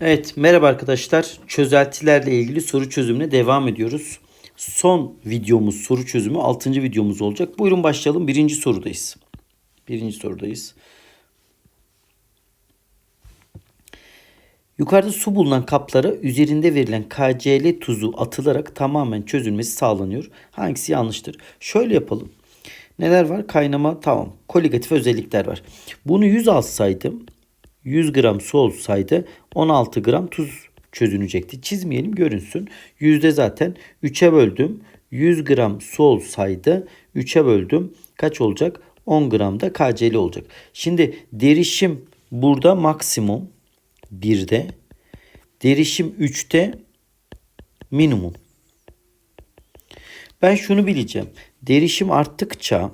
Evet, merhaba arkadaşlar. Çözeltilerle ilgili soru çözümüne devam ediyoruz. Son videomuz soru çözümü 6. videomuz olacak. Buyurun başlayalım. Birinci sorudayız. Birinci sorudayız. Yukarıda su bulunan kaplara üzerinde verilen KCl tuzu atılarak tamamen çözülmesi sağlanıyor. Hangisi yanlıştır? Şöyle yapalım. Neler var? Kaynama tamam. Koligatif özellikler var. Bunu 100 alsaydım 100 gram su olsaydı 16 gram tuz çözünecekti. Çizmeyelim görünsün. Yüzde zaten 3'e böldüm. 100 gram su olsaydı 3'e böldüm. Kaç olacak? 10 gram da KCl olacak. Şimdi derişim burada maksimum 1'de. Derişim 3'te minimum. Ben şunu bileceğim. Derişim arttıkça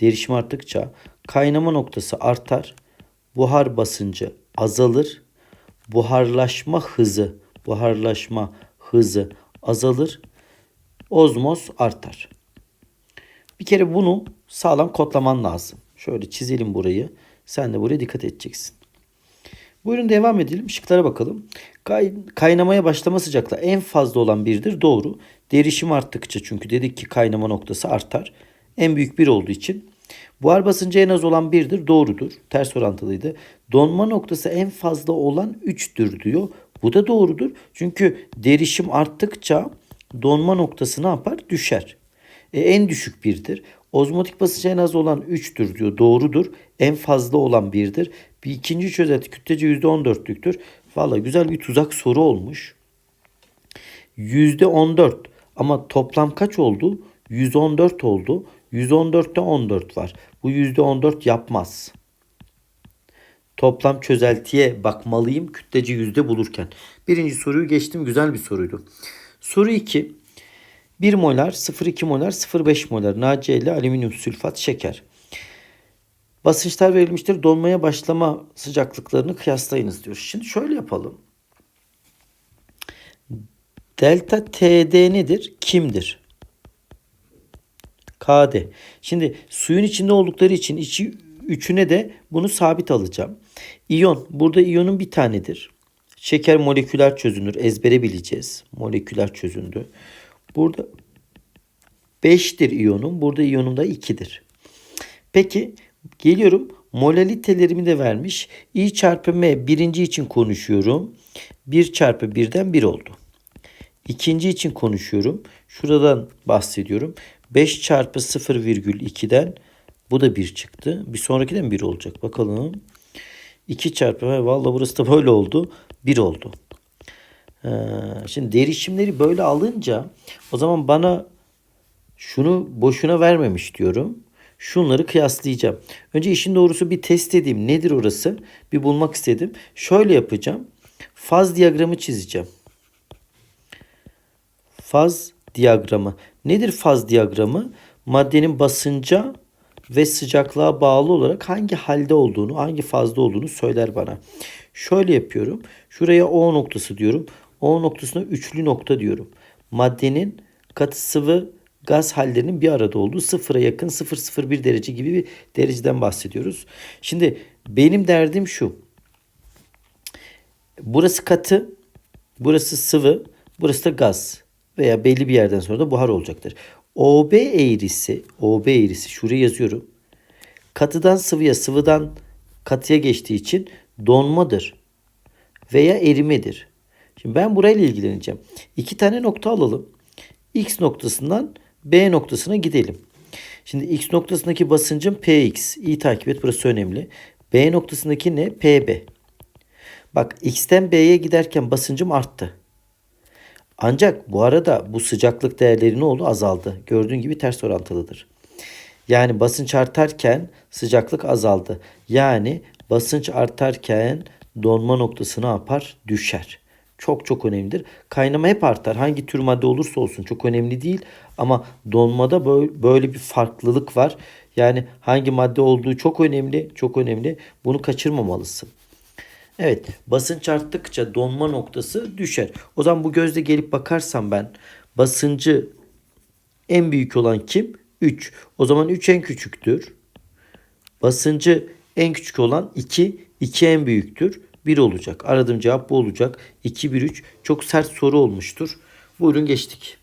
derişim arttıkça kaynama noktası artar. Buhar basıncı azalır. Buharlaşma hızı, buharlaşma hızı azalır. Ozmoz artar. Bir kere bunu sağlam kodlaman lazım. Şöyle çizelim burayı. Sen de buraya dikkat edeceksin. Buyurun devam edelim. Şıklara bakalım. Kay, kaynamaya başlama sıcaklığı en fazla olan birdir. Doğru. Derişim arttıkça çünkü dedik ki kaynama noktası artar. En büyük bir olduğu için. Buhar basıncı en az olan birdir. Doğrudur. Ters orantılıydı. Donma noktası en fazla olan 3'tür diyor. Bu da doğrudur. Çünkü derişim arttıkça donma noktası ne yapar? Düşer. E, en düşük birdir. Ozmotik basıncı en az olan 3'tür diyor. Doğrudur. En fazla olan birdir. Bir ikinci çözelti kütlece %14'lüktür. Valla güzel bir tuzak soru olmuş. %14 ama toplam kaç oldu? 114 oldu. 114'te 14 var. Bu %14 yapmaz. Toplam çözeltiye bakmalıyım kütlece yüzde bulurken. Birinci soruyu geçtim. Güzel bir soruydu. Soru 2. 1 molar, 0,2 molar, 0,5 molar NaCl alüminyum sülfat şeker. Basınçlar verilmiştir. Donmaya başlama sıcaklıklarını kıyaslayınız diyor. Şimdi şöyle yapalım. Delta TD nedir? Kimdir? KD. Şimdi suyun içinde oldukları için içi üçüne de bunu sabit alacağım. İyon. Burada iyonun bir tanedir. Şeker moleküler çözünür. Ezbere bileceğiz. Moleküler çözündü. Burada 5'tir iyonum. Burada iyonum da 2'dir. Peki geliyorum. Molalitelerimi de vermiş. I çarpı M birinci için konuşuyorum. 1 çarpı 1'den 1 oldu. İkinci için konuşuyorum. Şuradan bahsediyorum. 5 çarpı 0,2'den bu da 1 çıktı. Bir sonraki de 1 olacak. Bakalım. 2 çarpı valla burası da böyle oldu. 1 oldu. Ee, şimdi derişimleri böyle alınca o zaman bana şunu boşuna vermemiş diyorum. Şunları kıyaslayacağım. Önce işin doğrusu bir test edeyim. Nedir orası? Bir bulmak istedim. Şöyle yapacağım. Faz diyagramı çizeceğim. Faz diyagramı. Nedir faz diyagramı? Maddenin basınca ve sıcaklığa bağlı olarak hangi halde olduğunu, hangi fazda olduğunu söyler bana. Şöyle yapıyorum. Şuraya O noktası diyorum. O noktasına üçlü nokta diyorum. Maddenin katı sıvı gaz hallerinin bir arada olduğu sıfıra yakın 001 derece gibi bir dereceden bahsediyoruz. Şimdi benim derdim şu. Burası katı, burası sıvı, burası da gaz veya belli bir yerden sonra da buhar olacaktır. OB eğrisi, OB eğrisi şuraya yazıyorum. Katıdan sıvıya, sıvıdan katıya geçtiği için donmadır veya erimedir. Şimdi ben burayla ilgileneceğim. İki tane nokta alalım. X noktasından B noktasına gidelim. Şimdi X noktasındaki basıncım Px. İyi takip et burası önemli. B noktasındaki ne? Pb. Bak X'ten B'ye giderken basıncım arttı. Ancak bu arada bu sıcaklık değerleri ne oldu? Azaldı. Gördüğün gibi ters orantılıdır. Yani basınç artarken sıcaklık azaldı. Yani basınç artarken donma noktası ne yapar? Düşer. Çok çok önemlidir. Kaynama hep artar. Hangi tür madde olursa olsun çok önemli değil. Ama donmada böyle bir farklılık var. Yani hangi madde olduğu çok önemli. Çok önemli. Bunu kaçırmamalısın. Evet basınç arttıkça donma noktası düşer. O zaman bu gözle gelip bakarsam ben basıncı en büyük olan kim? 3. O zaman 3 en küçüktür. Basıncı en küçük olan 2. 2 en büyüktür. 1 olacak. Aradığım cevap bu olacak. 2, 1, 3 çok sert soru olmuştur. Buyurun geçtik.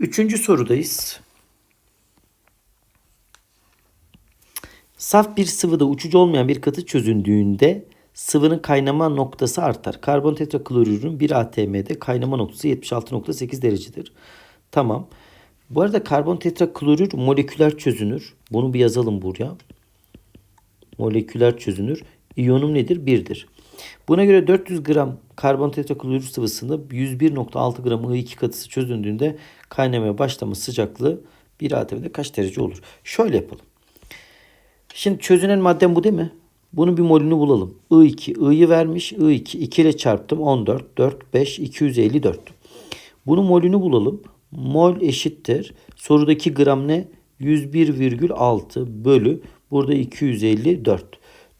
Üçüncü sorudayız. Saf bir sıvıda uçucu olmayan bir katı çözündüğünde sıvının kaynama noktası artar. Karbon tetraklorürün 1 atm'de kaynama noktası 76.8 derecedir. Tamam. Bu arada karbon tetraklorür moleküler çözünür. Bunu bir yazalım buraya. Moleküler çözünür. İyonum nedir? 1'dir. Buna göre 400 gram karbon tetraklorür sıvısında 101.6 gram I2 katısı çözündüğünde kaynamaya başlama sıcaklığı 1 atm'de kaç derece olur? Şöyle yapalım. Şimdi çözünen maddem bu değil mi? Bunun bir molünü bulalım. I2, I'yi vermiş. I2, 2 ile çarptım. 14, 4, 5, 254. Bunun molünü bulalım. Mol eşittir. Sorudaki gram ne? 101,6 bölü. Burada 254.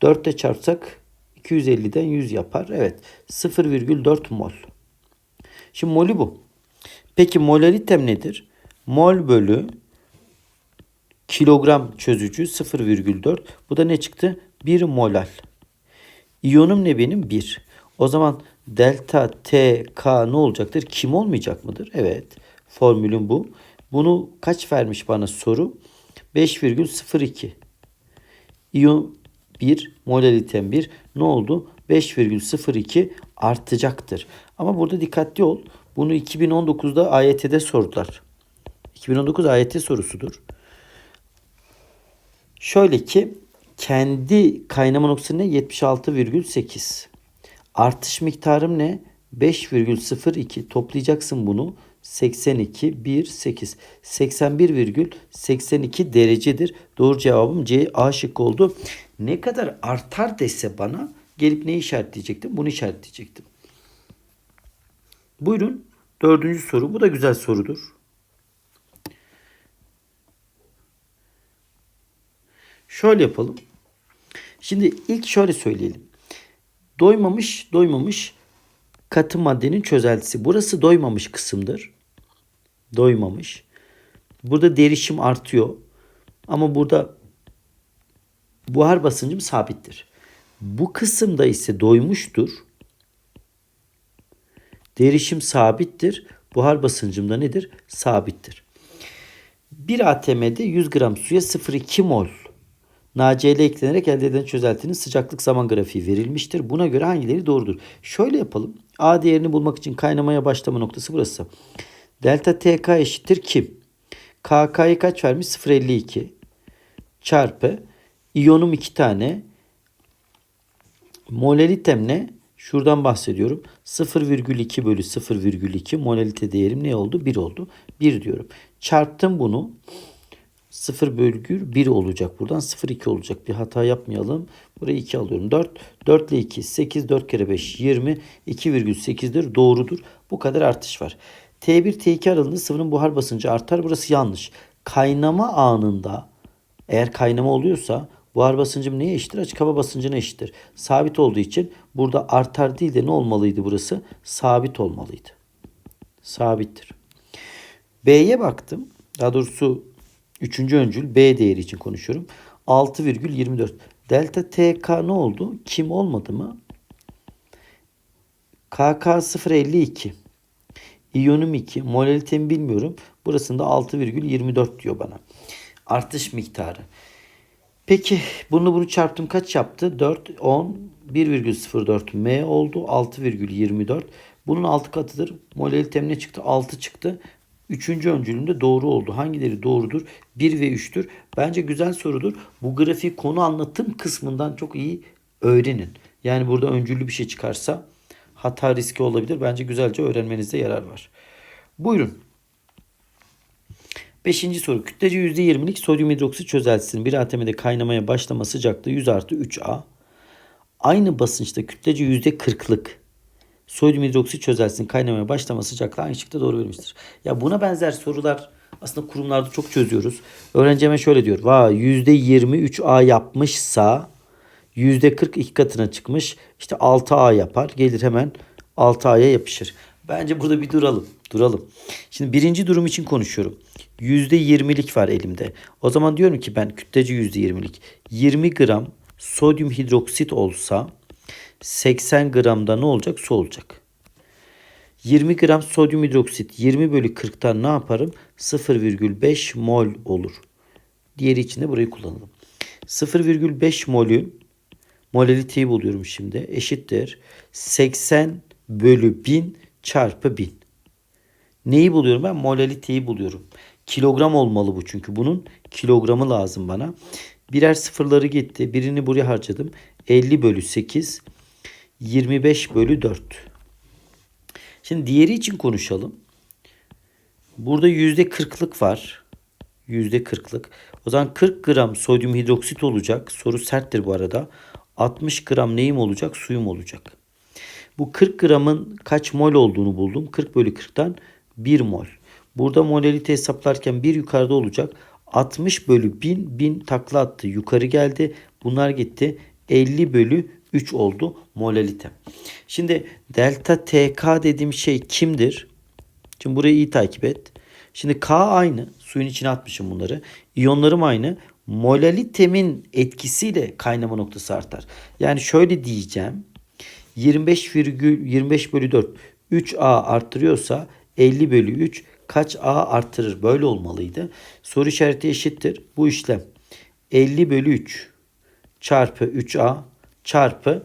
4 ile çarpsak 250'den 100 yapar. Evet. 0,4 mol. Şimdi molü bu. Peki molaritem nedir? Mol bölü kilogram çözücü 0,4. Bu da ne çıktı? 1 molal. İyonum ne benim? 1. O zaman delta T K ne olacaktır? Kim olmayacak mıdır? Evet. Formülüm bu. Bunu kaç vermiş bana soru? 5,02. İyon 1, molalitem 1 ne oldu? 5,02 artacaktır. Ama burada dikkatli ol. Bunu 2019'da AYT'de sordular. 2019 AYT sorusudur. Şöyle ki kendi kaynama noktası ne? 76,8. Artış miktarım ne? 5,02. Toplayacaksın bunu. 82, 1, 8. 81,82 derecedir. Doğru cevabım C, A şıkkı oldu. Ne kadar artar dese bana gelip ne işaretleyecektim? Bunu işaretleyecektim. Buyurun. Dördüncü soru. Bu da güzel sorudur. Şöyle yapalım. Şimdi ilk şöyle söyleyelim. Doymamış, doymamış katı maddenin çözeltisi. Burası doymamış kısımdır. Doymamış. Burada derişim artıyor. Ama burada buhar basıncım sabittir. Bu kısımda ise doymuştur. Derişim sabittir. Buhar basıncım da nedir? Sabittir. 1 ATM'de 100 gram suya 0,2 mol NaCl eklenerek elde edilen çözeltinin sıcaklık zaman grafiği verilmiştir. Buna göre hangileri doğrudur? Şöyle yapalım. A değerini bulmak için kaynamaya başlama noktası burası. Delta TK eşittir kim? KK'yı kaç vermiş? 0.52 çarpı iyonum 2 tane molalitem ne? Şuradan bahsediyorum. 0,2 bölü 0,2 molalite değerim ne oldu? 1 oldu. 1 diyorum. Çarptım bunu. 0 bölgül 1 olacak. Buradan 0,2 olacak. Bir hata yapmayalım. Burayı 2 alıyorum. 4. 4 ile 2. 8. 4 kere 5. 20. 2,8'dir. Doğrudur. Bu kadar artış var. T1 T2 aralığında sıvının buhar basıncı artar. Burası yanlış. Kaynama anında eğer kaynama oluyorsa buhar basıncım neye eşittir? Açık hava basıncına eşittir. Sabit olduğu için burada artar değil de ne olmalıydı burası? Sabit olmalıydı. Sabittir. B'ye baktım. Daha doğrusu Üçüncü öncül B değeri için konuşuyorum. 6,24. Delta TK ne oldu? Kim olmadı mı? KK 0,52. İyonum 2. Molalitemi bilmiyorum. Burasında 6,24 diyor bana. Artış miktarı. Peki bunu bunu çarptım kaç yaptı? 4, 10, 1,04 M oldu. 6,24. Bunun 6 katıdır. Molalitem ne çıktı? 6 çıktı. Üçüncü öncülümde doğru oldu. Hangileri doğrudur? 1 ve 3'tür. Bence güzel sorudur. Bu grafiği konu anlatım kısmından çok iyi öğrenin. Yani burada öncüllü bir şey çıkarsa hata riski olabilir. Bence güzelce öğrenmenizde yarar var. Buyurun. Beşinci soru. Kütlece %20'lik sodyum hidroksit çözeltisinin bir ATM'de kaynamaya başlama sıcaklığı 100 artı 3A. Aynı basınçta kütlece %40'lık sodyum hidroksit çözeltisinin kaynamaya başlama sıcaklığı hangi şıkta doğru verilmiştir? Ya buna benzer sorular aslında kurumlarda çok çözüyoruz. Öğrenci hemen şöyle diyor. Va %23A yapmışsa %40 iki katına çıkmış. İşte 6A yapar. Gelir hemen 6A'ya yapışır. Bence burada bir duralım. Duralım. Şimdi birinci durum için konuşuyorum. %20'lik var elimde. O zaman diyorum ki ben kütlece %20'lik. 20 gram sodyum hidroksit olsa 80 gramda ne olacak? Su olacak. 20 gram sodyum hidroksit 20 bölü 40'tan ne yaparım? 0,5 mol olur. Diğeri için de burayı kullanalım. 0,5 molün molaliteyi buluyorum şimdi. Eşittir. 80 bölü 1000 çarpı 1000. Neyi buluyorum ben? Molaliteyi buluyorum. Kilogram olmalı bu çünkü. Bunun kilogramı lazım bana. Birer sıfırları gitti. Birini buraya harcadım. 50 bölü 8. 25 bölü 4. Şimdi diğeri için konuşalım. Burada yüzde kırklık var. Yüzde kırklık. O zaman 40 gram sodyum hidroksit olacak. Soru serttir bu arada. 60 gram neyim olacak? Suyum olacak. Bu 40 gramın kaç mol olduğunu buldum. 40 bölü 40'tan 1 mol. Burada molalite hesaplarken bir yukarıda olacak. 60 bölü 1000 1000 takla attı. Yukarı geldi. Bunlar gitti. 50 bölü 3 oldu molalite. Şimdi delta TK dediğim şey kimdir? Şimdi burayı iyi takip et. Şimdi K aynı. Suyun içine atmışım bunları. İyonlarım aynı. Molalitemin etkisiyle kaynama noktası artar. Yani şöyle diyeceğim. 25 virgül 25 bölü 4 3A arttırıyorsa 50 bölü 3 kaç A arttırır? Böyle olmalıydı. Soru işareti eşittir. Bu işlem 50 bölü 3 çarpı 3A çarpı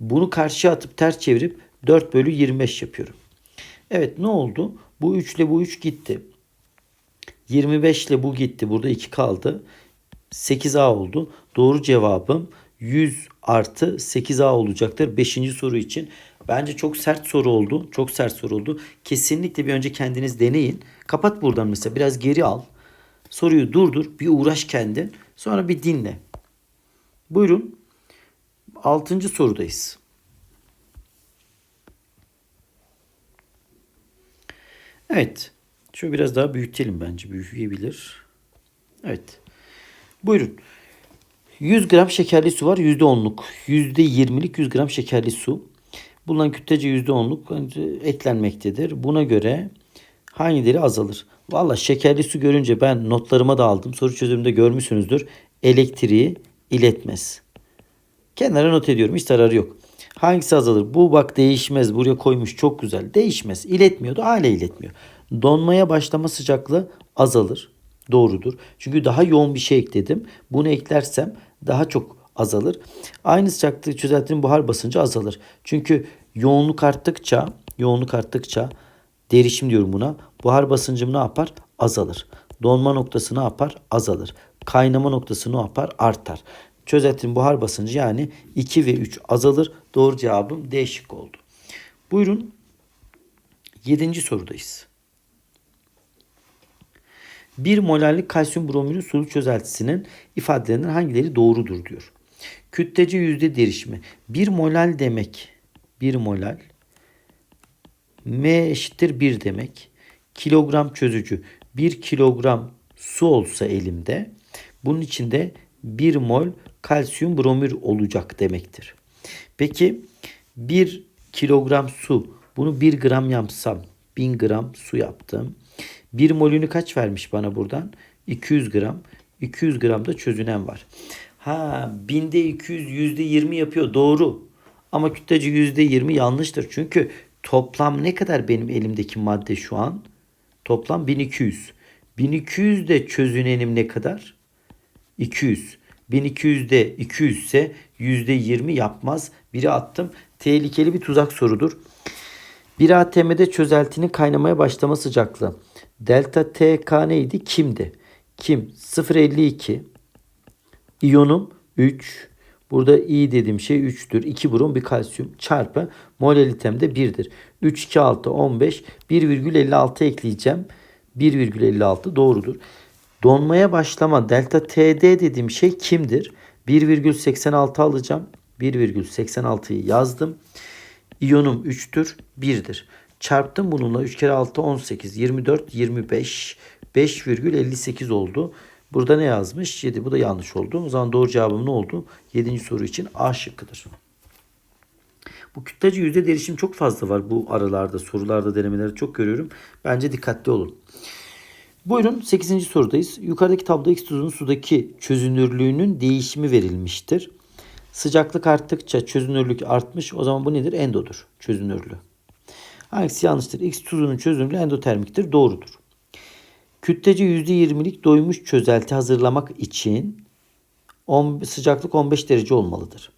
bunu karşıya atıp ters çevirip 4 bölü 25 yapıyorum. Evet ne oldu? Bu 3 ile bu 3 gitti. 25 ile bu gitti. Burada 2 kaldı. 8A oldu. Doğru cevabım 100 artı 8A olacaktır. 5. soru için. Bence çok sert soru oldu. Çok sert soru oldu. Kesinlikle bir önce kendiniz deneyin. Kapat buradan mesela. Biraz geri al. Soruyu durdur. Bir uğraş kendin. Sonra bir dinle. Buyurun. 6. sorudayız. Evet. Şöyle biraz daha büyütelim bence. Büyüyebilir. Evet. Buyurun. 100 gram şekerli su var. %10'luk. %20'lik 100 gram şekerli su. Bulunan kütlece %10'luk eklenmektedir. Buna göre hangileri azalır? Valla şekerli su görünce ben notlarıma da aldım. Soru çözümünde görmüşsünüzdür. Elektriği iletmez. Kenara not ediyorum. Hiç zararı yok. Hangisi azalır? Bu bak değişmez. Buraya koymuş çok güzel. Değişmez. İletmiyordu. Hala iletmiyor. Donmaya başlama sıcaklığı azalır. Doğrudur. Çünkü daha yoğun bir şey ekledim. Bunu eklersem daha çok azalır. Aynı sıcaklığı çözeltinin buhar basıncı azalır. Çünkü yoğunluk arttıkça, yoğunluk arttıkça derişim diyorum buna. Buhar basıncım ne yapar? Azalır. Donma noktası ne yapar? Azalır. Kaynama noktası ne yapar? Artar. Çözeltinin buhar basıncı yani 2 ve 3 azalır. Doğru cevabım D şıkkı oldu. Buyurun 7. sorudayız. 1 molarlık kalsiyum bromürün sulu çözeltisinin ifadelerinden hangileri doğrudur diyor. Kütlece yüzde derişimi. 1 molal demek 1 molal M eşittir 1 demek. Kilogram çözücü 1 kilogram su olsa elimde bunun içinde 1 mol kalsiyum bromür olacak demektir. Peki 1 kilogram su bunu 1 gram yapsam 1000 gram su yaptım. 1 molünü kaç vermiş bana buradan? 200 gram. 200 gram da çözünen var. Ha binde 200 yüzde 20 yapıyor doğru. Ama kütlece yüzde 20 yanlıştır. Çünkü toplam ne kadar benim elimdeki madde şu an? Toplam 1200. 1200 de çözünenim ne kadar? 200. 1200'de 200 ise %20 yapmaz. Biri attım. Tehlikeli bir tuzak sorudur. Bir ATM'de çözeltinin kaynamaya başlama sıcaklığı. Delta TK neydi? Kimdi? Kim? 0.52. İyonum 3. Burada i dediğim şey 3'tür. 2 brom bir kalsiyum çarpı molalitem de 1'dir. 3, 2, 6, 15. 1,56 ekleyeceğim. 1,56 doğrudur. Donmaya başlama delta TD dediğim şey kimdir? 1,86 alacağım. 1,86'yı yazdım. İyonum 3'tür, 1'dir. Çarptım bununla 3 kere 6 18, 24, 25, 5,58 oldu. Burada ne yazmış? 7. Bu da yanlış oldu. O zaman doğru cevabım ne oldu? 7. soru için A şıkkıdır. Bu kütlece yüzde derişim çok fazla var bu aralarda, sorularda, denemeleri çok görüyorum. Bence dikkatli olun. Buyurun 8. sorudayız. Yukarıdaki tabloda X tuzunun sudaki çözünürlüğünün değişimi verilmiştir. Sıcaklık arttıkça çözünürlük artmış. O zaman bu nedir? Endodur. Çözünürlüğü. Hangisi yanlıştır? X tuzunun çözünürlüğü endotermiktir. Doğrudur. Kütlece %20'lik doymuş çözelti hazırlamak için on- sıcaklık 15 derece olmalıdır.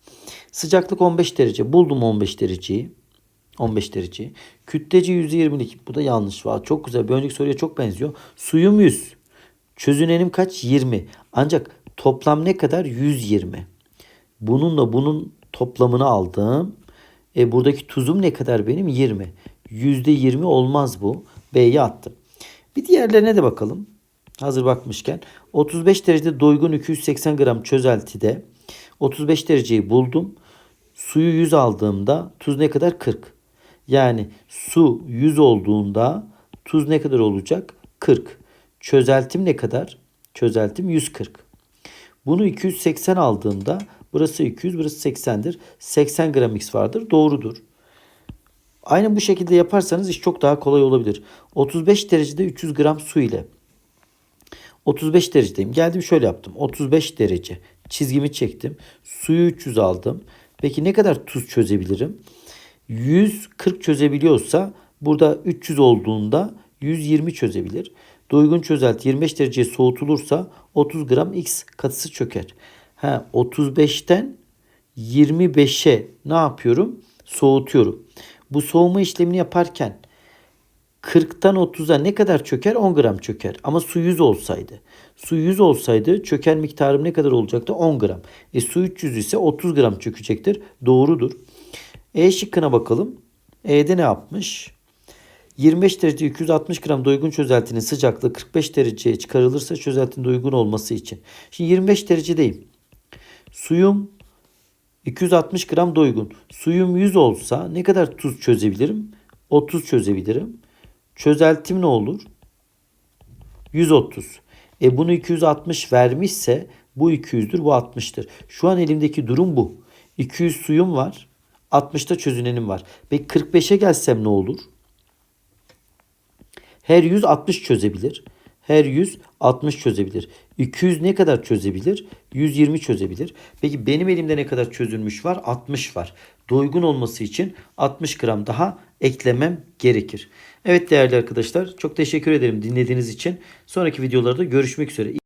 Sıcaklık 15 derece. Buldum 15 dereceyi. 15 derece. Kütlece %20'lik. Bu da yanlış var. Çok güzel. Bir önceki soruya çok benziyor. Suyum 100. Çözünenim kaç? 20. Ancak toplam ne kadar? 120. Bununla bunun toplamını aldım. E buradaki tuzum ne kadar benim? 20. %20 olmaz bu. B'ye attım. Bir diğerlerine de bakalım. Hazır bakmışken. 35 derecede doygun 280 gram çözeltide 35 dereceyi buldum. Suyu 100 aldığımda tuz ne kadar? 40. Yani su 100 olduğunda tuz ne kadar olacak? 40. Çözeltim ne kadar? Çözeltim 140. Bunu 280 aldığımda burası 200 burası 80'dir. 80 gram X vardır. Doğrudur. Aynen bu şekilde yaparsanız iş çok daha kolay olabilir. 35 derecede 300 gram su ile 35 derecedeyim. Geldim şöyle yaptım. 35 derece. Çizgimi çektim. Suyu 300 aldım. Peki ne kadar tuz çözebilirim? 140 çözebiliyorsa burada 300 olduğunda 120 çözebilir. Doygun çözelti 25 dereceye soğutulursa 30 gram X katısı çöker. Ha 35'ten 25'e ne yapıyorum? Soğutuyorum. Bu soğuma işlemini yaparken 40'tan 30'a ne kadar çöker? 10 gram çöker. Ama su 100 olsaydı. Su 100 olsaydı çöker miktarım ne kadar olacaktı? 10 gram. E su 300 ise 30 gram çökecektir. Doğrudur. E şıkkına bakalım. E'de ne yapmış? 25 derece 260 gram doygun çözeltinin sıcaklığı 45 dereceye çıkarılırsa çözeltinin doygun olması için. Şimdi 25 derecedeyim. Suyum 260 gram doygun. Suyum 100 olsa ne kadar tuz çözebilirim? 30 çözebilirim. Çözeltim ne olur? 130. E bunu 260 vermişse bu 200'dür bu 60'tır. Şu an elimdeki durum bu. 200 suyum var. 60'ta çözünenim var. Peki 45'e gelsem ne olur? Her 100 60 çözebilir. Her 100 60 çözebilir. 200 ne kadar çözebilir? 120 çözebilir. Peki benim elimde ne kadar çözülmüş var? 60 var. Doygun olması için 60 gram daha eklemem gerekir. Evet değerli arkadaşlar çok teşekkür ederim dinlediğiniz için. Sonraki videolarda görüşmek üzere.